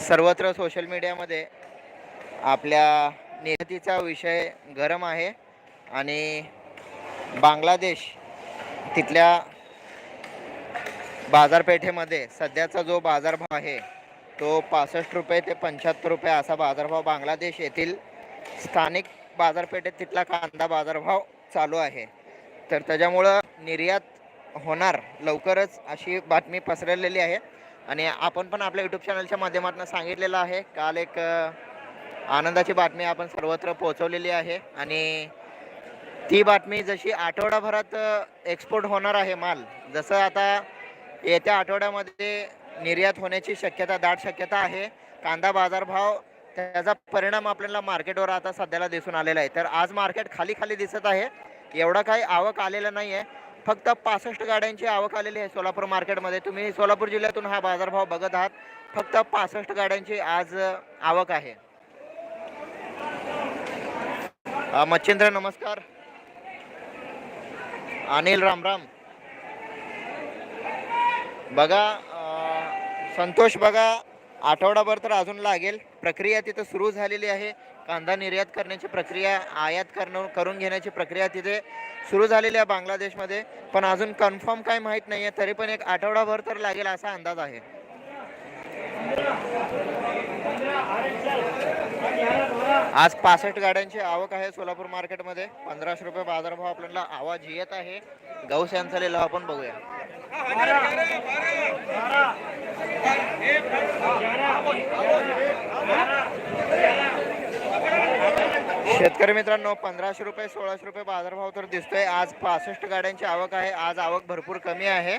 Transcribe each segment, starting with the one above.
सर्वत्र सोशल मीडियामध्ये आपल्या निर्यातीचा विषय गरम आहे आणि बांगलादेश तिथल्या बाजारपेठेमध्ये सध्याचा जो बाजारभाव आहे तो पासष्ट रुपये ते पंच्याहत्तर रुपये असा बाजारभाव बांगलादेश येथील स्थानिक बाजारपेठेत तिथला कांदा बाजारभाव चालू आहे. तर त्याच्यामुळं निर्यात होणार लवकरच अशी बातमी पसरलेली आहे. आणि आपण पण आपल्या यूट्यूब चॅनलच्या माध्यमातून सांगितलेलं आहे. काल एक आनंदाची बातमी आपण सर्वत्र पोहोचवलेली आहे. आणि ती बातमी जशी आठवडाभरात एक्सपोर्ट होणार आहे माल जसं आता येत्या आठवड्यामध्ये निर्यात होण्याची शक्यता दाट शक्यता आहे. कांदा बाजारभाव त्याचा परिणाम आपल्याला मार्केटवर आता सध्याला दिसून आलेला आहे. तर आज मार्केट खाली खाली दिसत आहे. एवढा काही आवक आलेलं नाही आहे फक्त पासष्ट गाड्यांची आवक आलेली आहे सोलापूर मार्केटमध्ये. तुम्ही सोलापूर जिल्ह्यातून हा बाजारभाव बघत आहात. फक्त पासष्ट गाड्यांची आज आवक आहे. मच्छिंद्र नमस्कार. अनिल रामराम बघा संतोष बघा आठवडाभर तर अजून लागेल. प्रक्रिया तिथं सुरू झालेली आहे. कांदा निर्यात करण्याची प्रक्रिया आयात करणं करून घेण्याची प्रक्रिया तिथे सुरू झालेली आहे बांगलादेशमध्ये. पण अजून कन्फर्म काय माहीत नाही आहे तरी पण एक आठवडाभर तर लागेल असा अंदाज आहे. आज पासष्ट गाड्यांची आवक आहे सोलापूर मार्केटमध्ये. पंधराशे रुपये बाजारभाव आपल्याला आवाज येत आहे. गौस यांचा लिलाव आपण बघूया. शेतकरी मित्रांनो पंधराशे रुपये सोळाशे रुपये बाजारभाव तर दिसतोय. आज पासष्ट गाड्यांची आवक आहे. आज आवक भरपूर कमी आहे.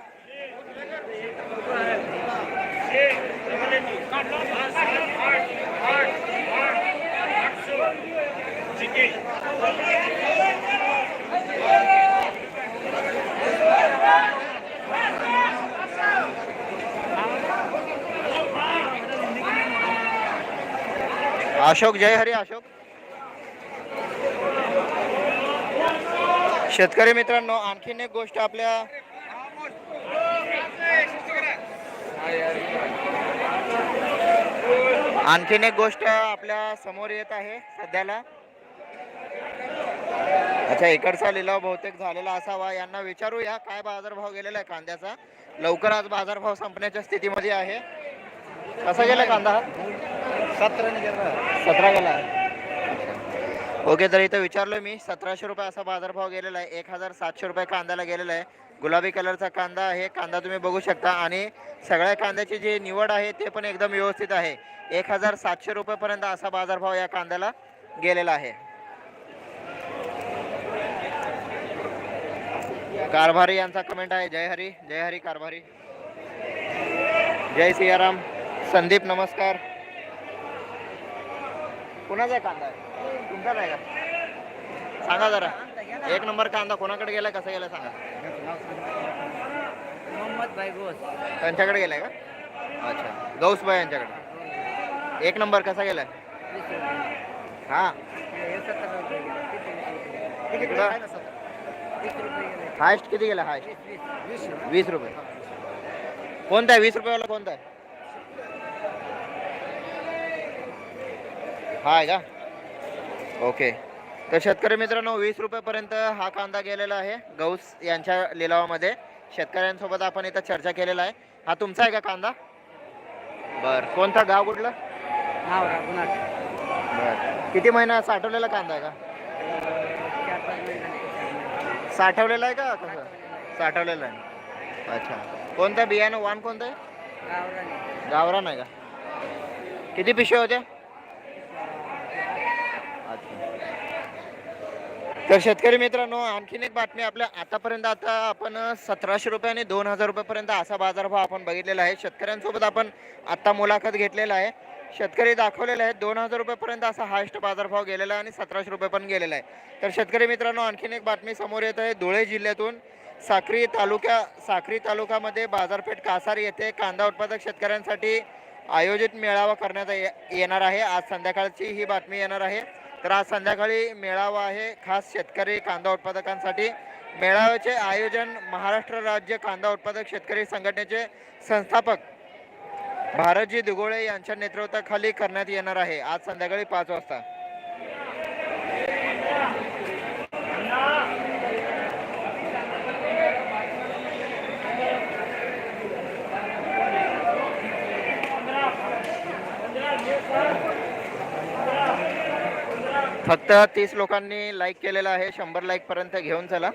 अशोक जय हरी अशोक. शेतकरी मित्रांनो आणखीन एक गोष्ट आपल्या आणखीन एक गोष्ट आपल्यासमोर येत आहे सध्याला. अच्छा इकडचा लिलाव बहुतेक झालेला असावा यांना विचारूया काय बाजारभाव गेलेला आहे कांद्याचा. लवकर आज बाजारभाव संपण्याच्या स्थितीमध्ये आहे. कसा गेला कांदा? हा सतरा गेला. ओके तर इथं विचारलो मी सतराशे रुपये असा बाजारभाव गेलेला आहे एक हजार सातशे रुपये कांद्याला गेलेला आहे. गुलाबी कलरचा कांदा आहे कांदा तुम्ही बघू शकता. आणि सगळ्या कांद्याची जी निवड आहे ते पण एकदम व्यवस्थित आहे. एक हजार सातशे रुपयेपर्यंत असा बाजारभाव या कांद्याला गेलेला आहे. कारभारी यांचा कमेंट आहे. जय हरी जय हरी कारभारी. जय सियाराम. संदीप नमस्कार. कुणाचा आहे कांदा आहे? तुमचाच आहे? का सांगा जरा एक नंबर कांदा कोणाकडे गेलाय कसा गेलाय सांगा. मोहम्मद भाई घोष. त्यांच्याकडे गेलाय का? अच्छा. गौस भाई यांच्याकडे. एक नंबर कसा गेलाय? हा. गेले. गेले? गेले. हायस्ट किती गेला? हायस्ट. वीस रुपये. वीस रुपये. कोणता आहे? वीस रुपयेवाला कोणता आहे? हा आहे का? ओके. तर शेतकरी मित्रांनो वीस रुपयेपर्यंत हा कांदा गेलेला आहे. गौस यांच्या लिलावामध्ये शेतकऱ्यांसोबत आपण इथं चर्चा केलेला आहे. हा तुमचा आहे का कांदा? बर. कोणता? गाव कुठलं? बर. किती महिना साठवलेला कांदा आहे का. साठवलेला आहे का कसं? साठवलेला आहे. अच्छा. कोणतं? बियाणं वाण कोणतं आहे? गावरान आहे का? किती पिशव्या होत्या? तर शेतकरी मित्रांनो आणखीन एक बातमी आपल्या आतापर्यंत आता आपण सतराशे रुपये आणि दोन हजार रुपयापर्यंत असा बाजारभाव आपण बघितलेला आहे. शेतकऱ्यांसोबत आपण आत्ता मुलाखत घेतलेला आहे. शेतकरी दाखवलेले आहेत दोन हजार रुपयेपर्यंत असा हायस्ट बाजारभाव गेलेला आहे आणि सतराशे रुपये पण गेलेला आहे. तर शेतकरी मित्रांनो आणखीन एक बातमी समोर येत आहे. धुळे जिल्ह्यातून साक्री तालुक्या साक्री तालुक्यामध्ये बाजारपेठ कासार येथे कांदा उत्पादक शेतकऱ्यांसाठी आयोजित मेळावा करण्यात ये- येणार आहे. आज संध्याकाळची ही बातमी येणार आहे. तर आज संध्याकाळी मेळावा आहे. खास शेतकरी कांदा उत्पादकांसाठी मेळाव्याचे आयोजन महाराष्ट्र राज्य कांदा उत्पादक शेतकरी संघटनेचे संस्थापक भारतजी दुगोळे यांच्या नेतृत्वाखाली करण्यात येणार आहे. आज संध्याकाळी पाच वाजता. फक्त तीस लोकांनी लाईक केलेलं आहे. शंभर लाईक पर्यंत घेऊन चला.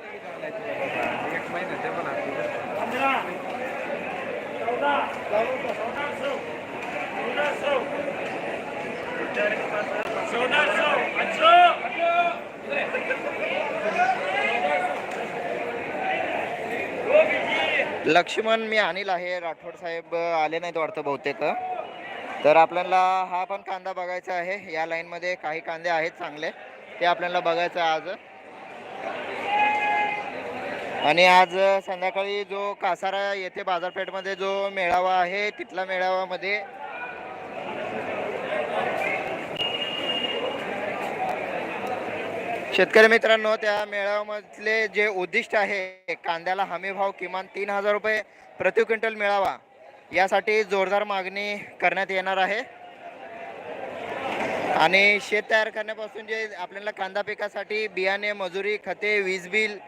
लक्ष्मण मी अनिल आहे. राठोड साहेब आले नाहीत वाटतं बहुतेक. तर आपल्याला हा पण कांदा बघायचा आहे. या लाईनमध्ये काही कांदे आहेत चांगले. ते आपल्याला बघायचं आहे आज. आणि आज संध्याकाळी जो कासारा येथे बाजारपेठमध्ये जो मेळावा आहे तिथला मेळाव्यामध्ये शेतकरी मित्रांनो त्या मेळाव्यामधले जे उद्दिष्ट आहे कांद्याला हमी भाव किमान तीन हजार रुपये प्रति क्विंटल मिळावा. यासाठी जोरदार मागणी करण्यात येणार आहे. आणि शेत तयार करण्यापासून जे आपल्याला कांदा पिकासाठी बियाणे मजुरी खते वीज बिल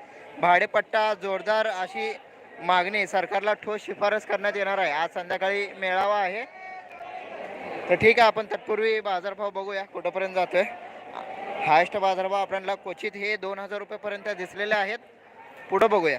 भाडेपट्टा जोरदार अशी मागणी सरकारला ठोस शिफारस करण्यात येणार आहे. आज संध्याकाळी मेळावा आहे. तर ठीक आहे आपण तत्पूर्वी बाजारभाव बघूया कुठंपर्यंत जातोय. हायस्ट बाजारभाव आपल्याला क्वचित हे दोन हजार रुपयेपर्यंत दिसलेले आहेत. पुढं बघूया.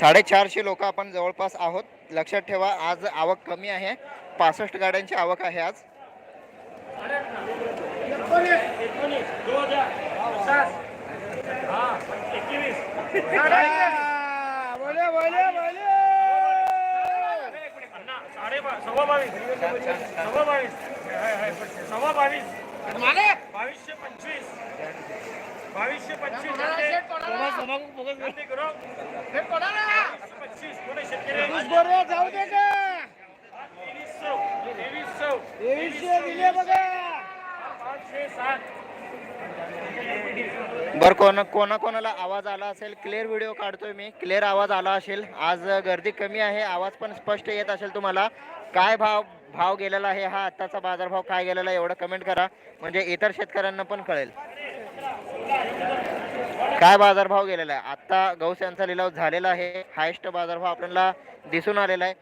साडेचारशे लोक आपण जवळपास आहोत लक्षात ठेवा आज आवक कमी आहे पासष्ट गाड्यांची आवक आहे आज सव्वा बावीस सव्वा बावीस सव्वा बावीस बावीसशे पंचवीस बावीसशे पंचवीस गणती करू. बावीसशे पंचवीस कोणी शेतकरी? तेवीस सौ तेवीस सौ पाचशे सात बरं कोणा कोणा कोणाला आवाज आला असेल? क्लिअर व्हिडिओ काढतोय मी. क्लिअर आवाज आला असेल. आज गर्दी कमी आहे. आवाज पण स्पष्ट येत असेल तुम्हाला. काय भाव भाव गेलेला आहे हा? आत्ताचा बाजारभाव काय गेलेला आहे एवढं कमेंट करा. म्हणजे इतर शेतकऱ्यांना पण कळेल. काय बाजारभाव गेलेला आहे? आत्ता गौस यांचा लिलाव झालेला आहे. हायस्ट बाजारभाव आपल्याला दिसून आलेला आहे.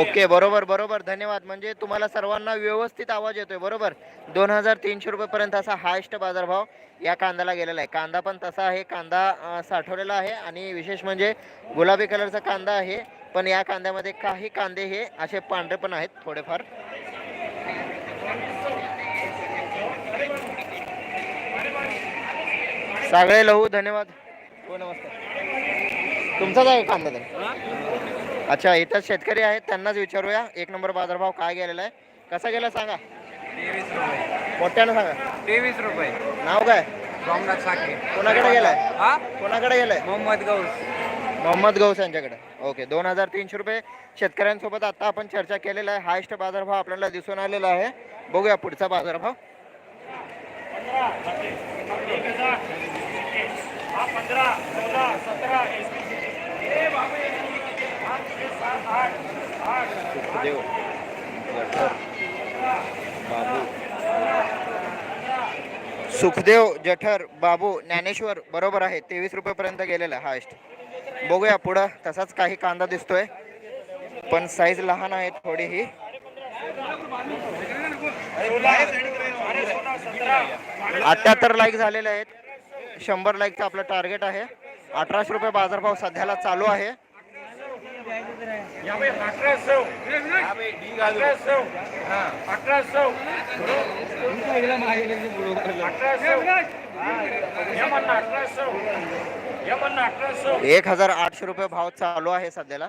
ओके बरोबर बरोबर. धन्यवाद. म्हणजे तुम्हाला सर्वांना व्यवस्थित आवाज येतोय बरोबर? दोन हजार तीनशे रुपयेपर्यंत असा हायस्ट बाजारभाव या कांद्याला गेलेला आहे. कांदा पण तसा आहे. कांदा साठवलेला आहे. आणि विशेष म्हणजे गुलाबी कलरचा कांदा आहे. पण या कांद्यामध्ये काही कांदे हे असे पांढरे पण आहेत थोडेफार. सगळे लहू धन्यवाद. हो नमस्कार. तुमचाच आहे कांदा तर अच्छा इथं शेतकरी आहेत त्यांनाच विचारूया. एक नंबर बाजारभाव काय गेलेला आहे? कसा गेला सांगा? तेवीस रुपये. मोठ्यानं सांगा. तेवीस रुपये. नाव काय? सोमनाथ साखे कोणाकडे गेलाय? कोणाकडे गेलाय? मोहम्मद गौस. मोहम्मद गौस यांच्याकडे. ओके दोन हजार तीनशे रुपये शेतकऱ्यांसोबत आता आपण चर्चा केलेला आहे. हायस्ट बाजारभाव आपल्याला दिसून आलेला आहे. बघूया पुढचा बाजारभाव. सुखदेव जठर बाबू ज्ञानेश्वर बरोबर आहे. तेवीस रुपयेपर्यंत गेलेला आहे हायस्ट. बघूया पुढं. तसाच काही कांदा दिसतोय. पण साईज लहान आहे थोडी ही अठ्याहत्तर लाईक झालेले आहेत. शंभर लाईकचं आपलं टार्गेट आहे. अठराशे रुपये बाजारभाव सध्याला चालू आहे. अठराशे. सौ एक हजार आठशे रुपये भाव चालू आहे सध्याला.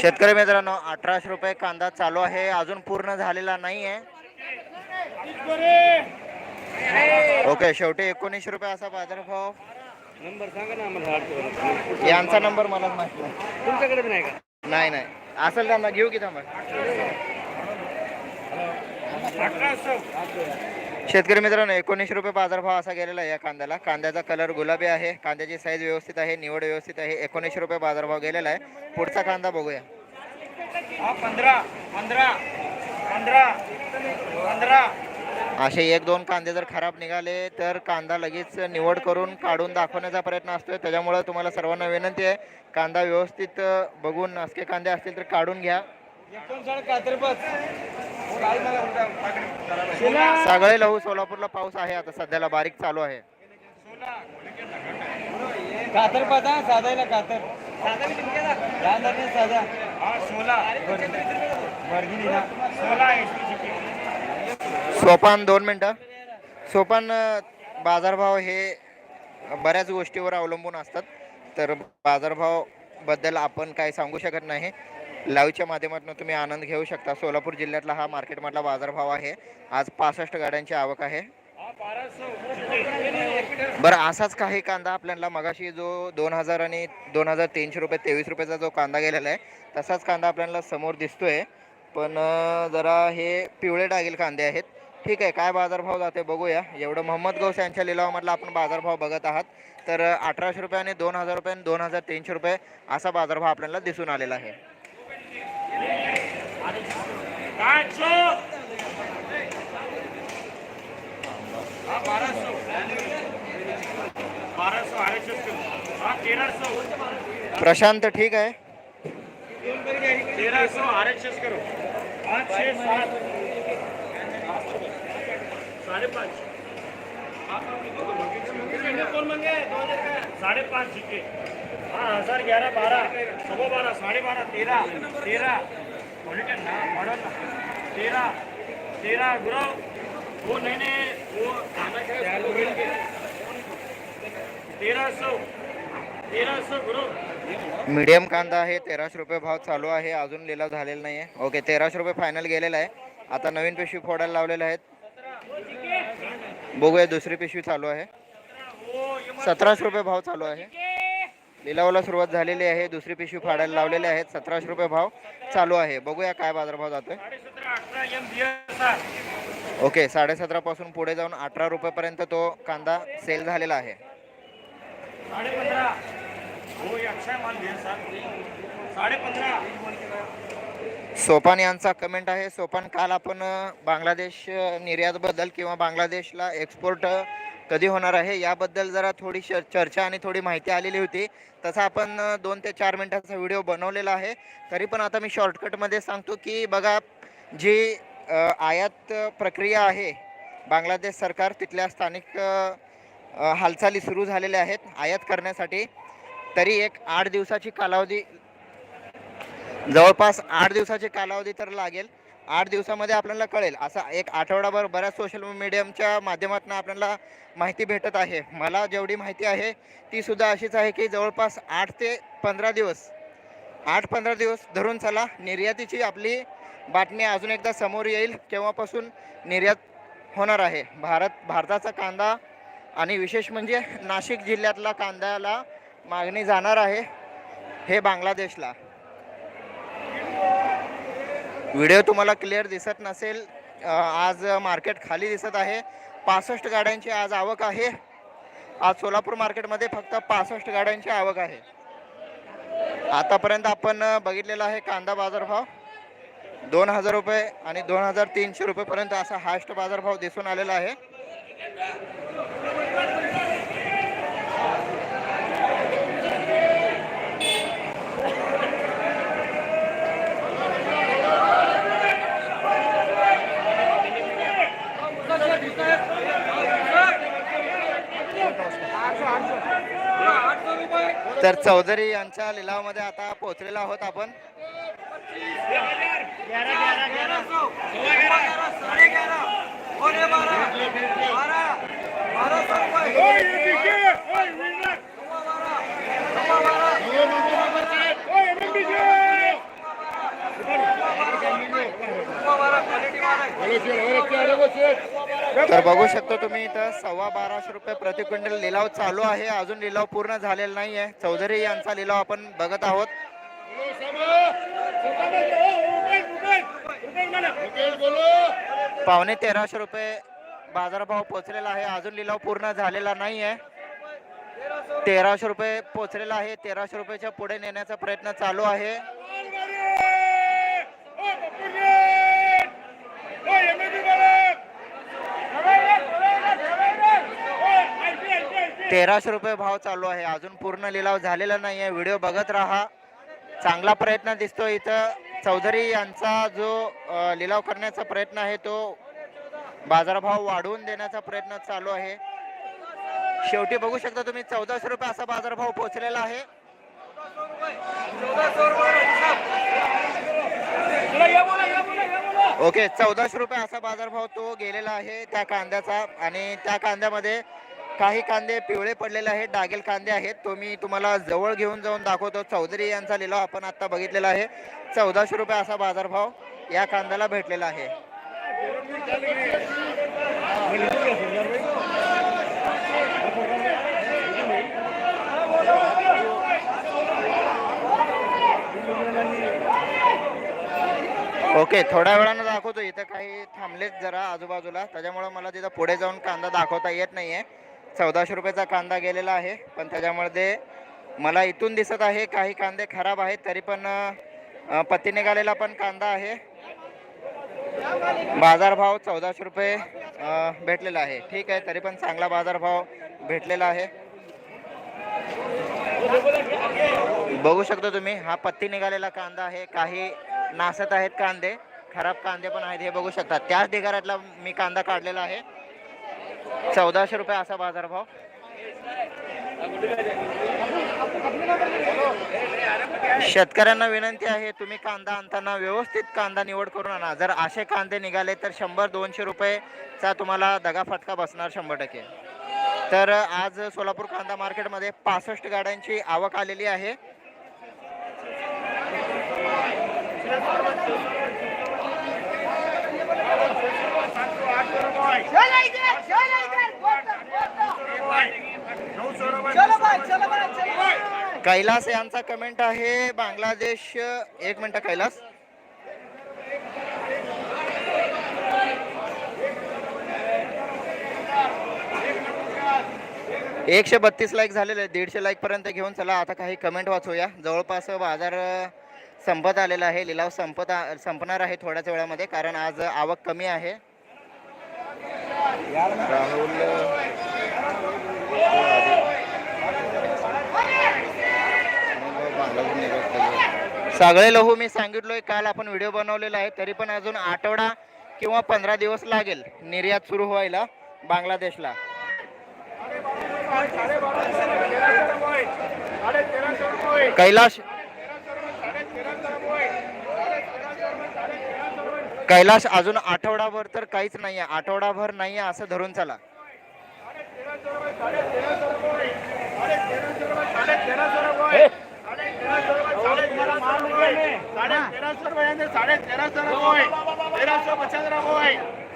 शेतकरी मित्रांनो अठराशे रुपये कांदा चालू आहे. अजून पूर्ण झालेला नाही आहे ओके शेवटी एकोणीसशे रुपये असा बाजारभाव. नंबर सांगा ना आम्हाला यांचा नंबर मला माहीत नाही. तुमच्याकडे नाही का? नाही नाही. असेल त्यांना घेऊ की थांबा शेतकरी मित्रांनो एकोणीसशे रुपये बाजारभाव असा गेलेला आहे या कांद्याला. कांद्याचा कलर गुलाबी आहे. कांद्याची साईज व्यवस्थित आहे निवड व्यवस्थित आहे. एकोणीसशे रुपये बाजारभाव गेलेला आहे. पुढचा कांदा बघूया. हा पंधरा पंधरा. असे एक दोन कांदे जर खराब निघाले तर कांदा लगेच निवड करून काढून दाखवण्याचा प्रयत्न असतोय. त्याच्यामुळे तुम्हाला सर्वांना विनंती आहे कांदा व्यवस्थित बघून असके कांदे असतील तर काढून घ्या. सगळे लहू सोलापूरला पाऊस आहे आता सध्याला बारीक चालू आहे. कातर पाहता साधायला कातर साधा सोपान दोन मिनटं. सोपान बाजारभाव हे बऱ्याच गोष्टीवर अवलंबून असतात. तर बाजारभावबद्दल आपण काय सांगू शकत नाही. लाईव्हच्या माध्यमातून तुम्ही आनंद घेऊ शकता. सोलापूर जिल्ह्यातला हा मार्केटमधला बाजारभाव आहे. आज पासष्ट गाड्यांची आवक आहे. बरं असाच काही कांदा आपल्याला मगाशी जो दोन हजार आणि दोन हजार तीनशे रुपये तेवीस रुपयाचा जो कांदा गेलेला आहे तसाच कांदा आपल्याला समोर दिसतोय. पण जरा हे पिवळे डागील कांदे आहेत. ठीक आहे काय बाजारभाव जाते बघूया. एवढं मोहम्मद गौस यांच्या लिलावामधला आपण बाजारभाव बघत आहात. तर अठराशे रुपये आणि दोन हजार रुपये आणि दोन हजार तीनशे रुपये असा बाजारभाव आपल्याला दिसून आलेला आहे. काय चोप हा बाराशे बाराशे अडीचशे किलो हा तेराशे प्रशांत ठीक आहे. तेराशे अडीचशे करो पाच छे सात साडेपाच साडेपाच जिके हा हजार ग्यारह बारह सव्वा बारह साढ़े बारह तेरह तेरह क्वालिटी ना मॉडल तेरह तेरह गुरु वो नहीं नहीं। मीडियम कांदा आहे तेराशे रुपये भाव चालू आहे अजून लिलाव झालेला नाही आहे ओके तेराशे रुपये फायनल गेलेला आहे. आता नवीन पिशवी फोडायला लावलेल्या आहेत. बघूया दुसरी पिशवी चालू आहे. सतराशे रुपये भाव चालू आहे. लिलावाला सुरुवात झालेली आहे दुसरी पिशवी फाडायला लावलेली आहेत सतराशे रुपये भाव चालू आहे. बघूया काय बाजारभाव जातोय. ओके साडेसतरा पासून पुढे जाऊन अठरा रुपयेपर्यंत तो कांदा सेल झालेला आहे. पंद्रह सोपान यांचा कमेंट आहे सोपान काल आपण बांगलादेश निर्यातबद्दल किंवा बांगलादेशला एक्सपोर्ट कधी होणार आहे याबद्दल जरा थोडी चर्चा आणि थोडी माहिती आलेली होती. तसा आपण दोन ते चार मिनटाचा व्हिडिओ बनवलेला आहे. तरी पण आता मी शॉर्टकटमध्ये सांगतो की बघा जी आयात प्रक्रिया आहे. बांगलादेश सरकार तिथल्या स्थानिक हालचाली सुरू झालेल्या आहेत. आयात करण्यासाठी तरी एक आठ दिवसाची कालावधी जवळपास आठ दिवसाची कालावधी तर लागेल. आठ दिवसामध्ये आपल्याला कळेल. असा एक आठवडाभर बऱ्याच सोशल मीडियमच्या माध्यमातून आपल्याला माहिती भेटत आहे. मला जेवढी माहिती आहे ती सुद्धा अशीच आहे की जवळपास आठ ते पंधरा दिवस आठ पंधरा दिवस धरून चला. निर्यातीची आपली बातमी अजून एकदा समोर येईल. केव्हापासून निर्यात होणार आहे? भारत भारताचा कांदा आणि विशेष म्हणजे नाशिक जिल्ह्यातला कांद्याला मागणी जाणार आहे हे बांगलादेशला. व्हिडिओ तुम्हाला क्लिअर दिसत नसेल आज मार्केट खाली दिसत आहे. पासष्ट गाड्यांची आज आवक आहे. आज सोलापूर मार्केटमध्ये फक्त पासष्ट गाड्यांची आवक आहे. आतापर्यंत आपण बघितलेला आहे कांदा बाजारभाव. दोन हजार रुपये आणि दोन हजार तीनशे रुपयेपर्यंत असा हायस्ट बाजारभाव दिसून आलेला आहे. तर चौधरी यांच्या लिलावामध्ये आता पोहोचलेला आहोत आपण. तर बघू शकता तुम्ही इथं सव्वा बाराशे रुपये प्रति क्विंटल लिलाव चालू आहे. अजून लिलाव पूर्ण झालेला नाही आहे चौधरी यांचा लिलाव आपण बघत आहोत. पावणे तेराशे रुपये बाजारभाव पोचलेला आहे. अजून लिलाव पूर्ण झालेला नाही आहे तेराशे रुपये पोचलेला आहे. तेराशे रुपयाच्या पुढे नेण्याचा प्रयत्न चालू आहे. तेराशे रुपये भाव चालू आहे. अजून पूर्ण लिलाव झालेला नाही आहे व्हिडिओ बघत राहा. चांगला प्रयत्न दिसतो इथं. चौधरी यांचा जो लिलाव करण्याचा प्रयत्न आहे तो बाजारभाव वाढवून देण्याचा प्रयत्न चालू आहे. शेवटी बघू शकता तुम्ही चौदाशे रुपये असा बाजारभाव पोहोचलेला आहे. ओके चौदाशे रुपये असा बाजारभाव तो गेलेला आहे त्या कांद्याचा. आणि त्या कांद्यामध्ये काही कांदे पिवळे पडलेले आहेत डागेल कांदे आहेत. तो मी तुम्हाला जवळ घेऊन जाऊन दाखवतो. चौधरी यांचा लिलाव आपण आता बघितलेला आहे. चौदाशे रुपये असा बाजारभाव या कांद्याला भेटलेला आहे. ओके थोड्या वेळानं दाखवतो. इथं काही थांबलेत जरा आजूबाजूला. त्याच्यामुळे मला तिथं पुढे जाऊन कांदा दाखवता येत नाहीये. चौदाशे रुपयाचा कांदा गेलेला आहे. पण त्याच्यामध्ये मला इथून दिसत आहे. काही कांदे खराब आहेत तरी पण पत्ती निघालेला पण कांदा आहे. बाजारभाव चौदाशे रुपये भेटलेला आहे. ठीक आहे तरी पण चांगला बाजारभाव भेटलेला आहे. बघू शकता तुम्ही हा पत्ती निघालेला कांदा आहे. काही नासत आहेत कांदे खराब कांदे पण आहेत हे बघू शकता. त्याच ढिगाऱ्यातला मी कांदा काढलेला आहे. चौदाशे रुपये असा बाजारभाव. शेतकऱ्यांना विनंती आहे तुम्ही कांदा आणताना व्यवस्थित कांदा निवड करून आणा. जर असे कांदे निघाले तर शंभर दोनशे रुपयेचा तुम्हाला दगाफटका बसणार शंभर टक्के. तर आज सोलापूर कांदा मार्केटमध्ये पासष्ट गाड्यांची आवक आलेली आहे. कैलास यांचा कमेंट आहे बांगलादेश एक मिनिट कैलास. एकशे बत्तीस लाईक झालेले दीडशे लाईक पर्यंत घेऊन चला आता काही कमेंट वाचूया. जवळपास बाजार संपत आलेला आहे. लिलाव संपत संपणार आहे थोड्याच वेळामध्ये कारण आज आवक कमी आहे. राहुल सगळे लहू मी सांगितलोय काल आपण व्हिडिओ बनवलेला आहे तरी पण अजून आठवडा किंवा पंधरा दिवस लागेल निर्यात सुरू व्हायला बांगलादेशला. कैलाश कैलाश अजून आठवडाभर तर काहीच नाहीये. आठवडाभर नाहीये असं धरून चला.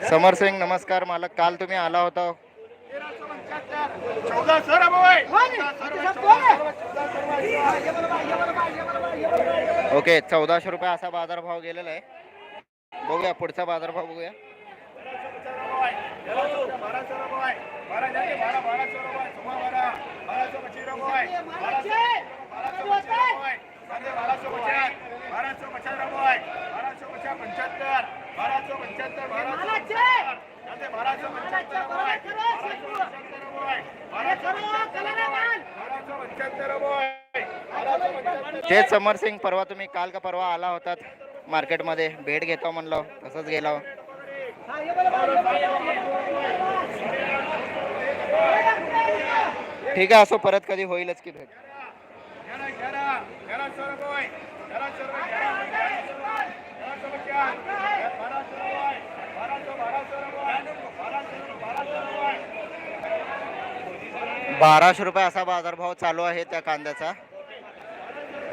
समर सिंग नमस्कार मालक. काल तुम्ही आला होता. ओके चौदाशे रुपये असा बाजारभाव गेलेला आहे. बघूया पुढचा बाजारभाव बघूया. तेच समर सिंग परवा तुम्ही काल का परवा आला होतात. मार्केटमध्ये भेट घेतो म्हणलो तसंच गेलो. ठीक आहे असो परत कधी होईलच की भेट. बाराशे रुपये असा बाजारभाव चालू आहे त्या कांद्याचा.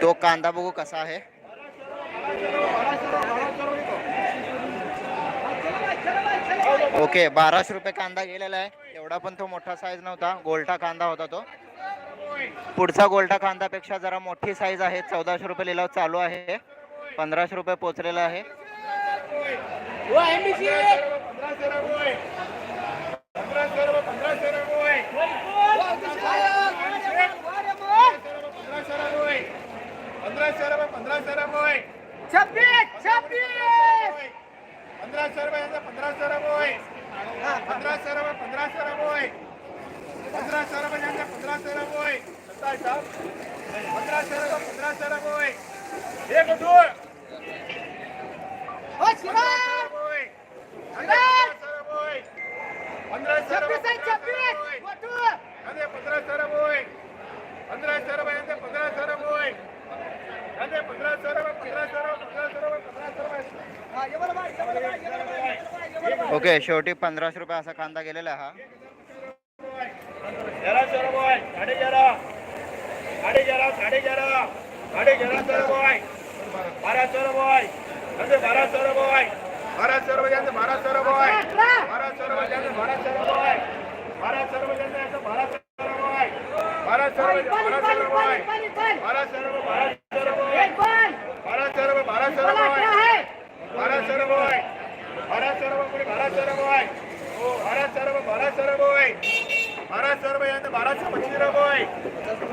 तो कांदा बघू कसा आहे. ओके बाराशे रुपये कांदा गेलेला आहे एवढा पण तो मोठा साईज नव्हता गोलटा कांदा होता तो पुढचा गोलटा कांदापेक्षा जरा मोठी साईज आहे चौदाशे रुपये लिलाव चालू आहे पंधराशे रुपये पोचलेला आहे पंधराशे रुपये पंधराशे रुपये छब्बीस छब्बीस पंधराशे रुपये पंधराशे रुपये पंधराशे रुपये पंधराशे रुपये पंधराशे रुपये यांचे पंधराशे रुपये सत्तावीस साहेब. पंधराशे रुपये पंधराशे रुपये एक दोन हो शिवाय रुपये शिवाय ओके शेवटी पंधराशे रुपये असा कांदा गेलेला आहे हा बारा रुपये साडे तेरा साडे तेरा बारा तेरा साडे तेराशे रुपये बाराशे बारा यांचे बाराशे रुपये बाराशे रुपये बारा बाराशे रुपये बाराशे रुपये यांचे बाराशे रुपये बारा रुपये बारा यांचे बाराशे रुपये बाराशे रुपये बाराशे रुपये पाणी, पाणी. बाराशे रुपये बाराशे रुपये एक पाणी. बाराशे रुपये बाराशे मला रुपये अकरा आहे. बाराशे रुपये पुढे बाराशे रुपये बाराशे रुपये बाराशे बाराशे रुपये यांचे बाराशे पच्चीस रुपये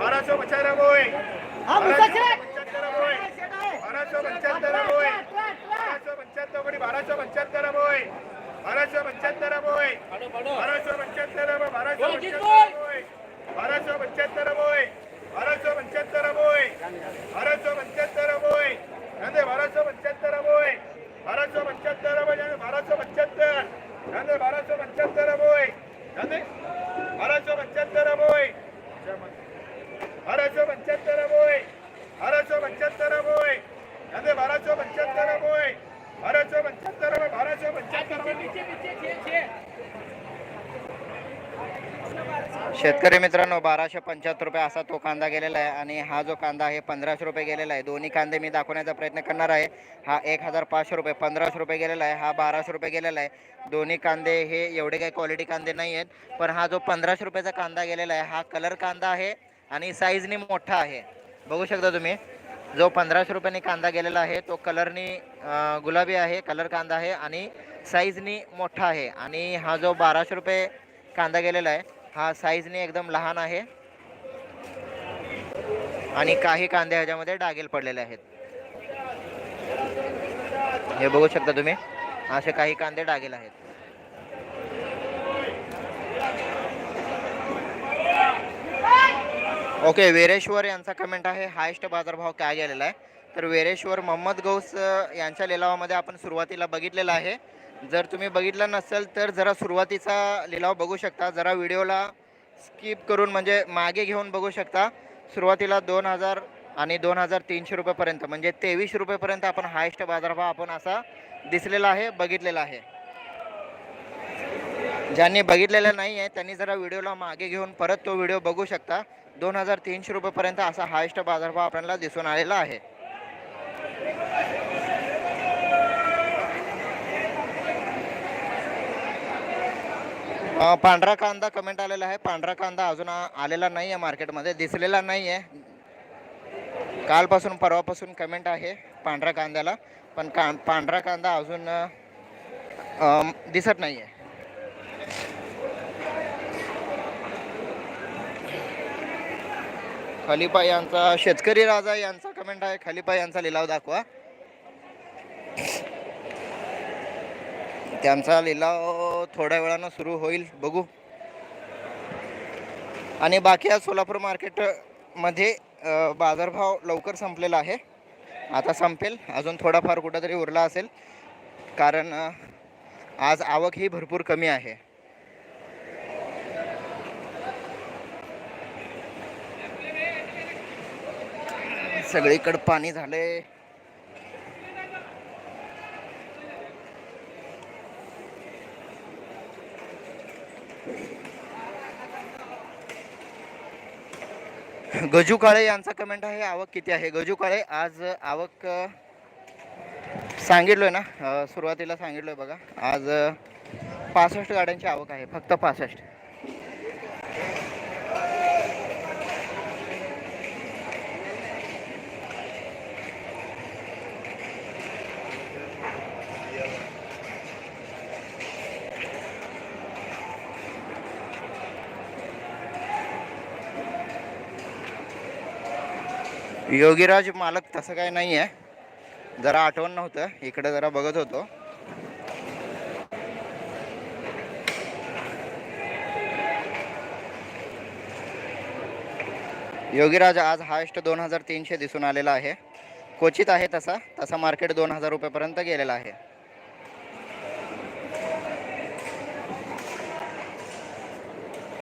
बाराशे पचास हा. पंच्याहत्तर शेठ आहे. बाराशे पंच्याहत्तर ट्रा. बाराशे पंच्याहत्तर कोणी बाराशे पंच्याहत्तर रुपये बाराशे पंच्याहत्तर रुपये बाराशे पंच्याहत्तर रुपये बाराशे पंच्याहत्तर रुपये बाराशे पंच्याहत्तर बाराशे पंच्याहत्तर रुपये बाराशे पंच्याहत्तर. रुपये यांचे बाराशे पंच्याहत्तर रुपये बाराशे पंच्याहत्तर रुपये यांचे बाराशे पंच्याहत्तर यांचे बाराशे पंच्याहत्तर रुपये यांचे बाराशे पंच्याहत्तर रुपये बाराशे पंच्याहत्तर रुपये बाराशे पंच्याहत्तर रुपये यांचे बाराशे पंच्याहत्तर बाराशे पंच्याहत्तर शेतकरी मित्रांनो बाराशे पंच्याहत्तर रुपये असा तो कांदा गेलेला आहे आणि हा जो कांदा आहे पंधराशे रुपये गेलेला आहे. दोन्ही कांदे मी दाखवण्याचा प्रयत्न करणार आहे. हा एक हजार पाचशे रुपये पंधराशे रुपये गेलेला आहे. हा बाराशे रुपये गेलेला आहे. दोन्ही कांदे हे एवढे काही क्वालिटी कांदे नाही आहेत पण हा जो पंधराशे रुपयाचा कांदा गेलेला आहे हा कलर कांदा आहे आणि साईजनी मोठा आहे. बघू शकता तुम्ही जो पंधराशे रुपयांनी कांदा गेलेला आहे तो कलरनी गुलाबी आहे कलर कांदा आहे आणि साईजनी मोठा आहे. आणि हा जो बाराशे रुपये कांदा गेलेला आहे हा साईजने एकदम लहान आहे. आणि काही कांदे ह्याच्यामध्ये डागेल पडलेले आहेत. हे बघू शकता तुम्ही असे काही कांदे डागेल आहेत. ओके वेरेश्वर यांचा कमेंट आहे हायेस्ट बाजारभाव काय गेलेला आहे? तर वेरेश्वर मोहम्मद गौस यांच्या लिलावामध्ये आपण सुरुवातीला बघितलेला आहे. जर तुम्ही बघितलं नसेल तर जरा सुरुवातीचा लिलाव बघू शकता. जरा व्हिडिओला स्किप करून म्हणजे मागे घेऊन बघू शकता. सुरुवातीला दोन हजार आणि दोन हजार तीनशे रुपयेपर्यंत म्हणजे तेवीस रुपयेपर्यंत आपण हायस्ट बाजारभाव आपण असा दिसलेला आहे बघितलेला आहे. ज्यांनी बघितलेला नाही आहे त्यांनी जरा व्हिडिओला मागे घेऊन परत तो व्हिडिओ बघू शकता. दोन हजार तीनशे रुपयेपर्यंत असा हायस्ट बाजारभाव आपल्याला दिसून आलेला आहे. अ, पांढरा कांदा कमेंट आलेला आहे. पांढरा कांदा अजून आ- आलेला नाही आहे मार्केटमध्ये दिसलेला नाही आहे कालपासून परवापासून कमेंट आहे पांढऱ्या कांद्याला. पण का पांढरा कांदा अजून अ, अम, दिसत नाही आहे खलिपा यांचा शेतकरी राजा यांचा कमेंट आहे. खलिपा यांचा लिलाव दाखवा. त्यांचा लिलाव थोड्या वेळानं सुरू होईल. बघू. आणि बाकी आज सोलापूर मार्केटमध्ये बाजारभाव लवकर संपलेला आहे. आता संपेल. अजून थोडाफार कुठंतरी उरला असेल. कारण आज आवक ही भरपूर कमी आहे. सगळीकडं पाणी झाले गजू काळे यांचा कमेंट आहे आवक किती आहे? गजू काळे आज आवक सांगितलो सांगितलोय ना सुरुवातीला सुरुवातीला सांगितलोय बघा. आज पासष्ट गाड्यांची आवक आहे फक्त पासष्ट. योगीराज मालक तसं काय नाही आहे. जरा आठवण नव्हतं. इकडे जरा बघत होतो. योगीराज आज हायस्ट दोन हजार तीनशे दिसून आलेला आहे. क्वचित आहे तसा. तसा मार्केट दोन हजार रुपयापर्यंत गेलेला आहे.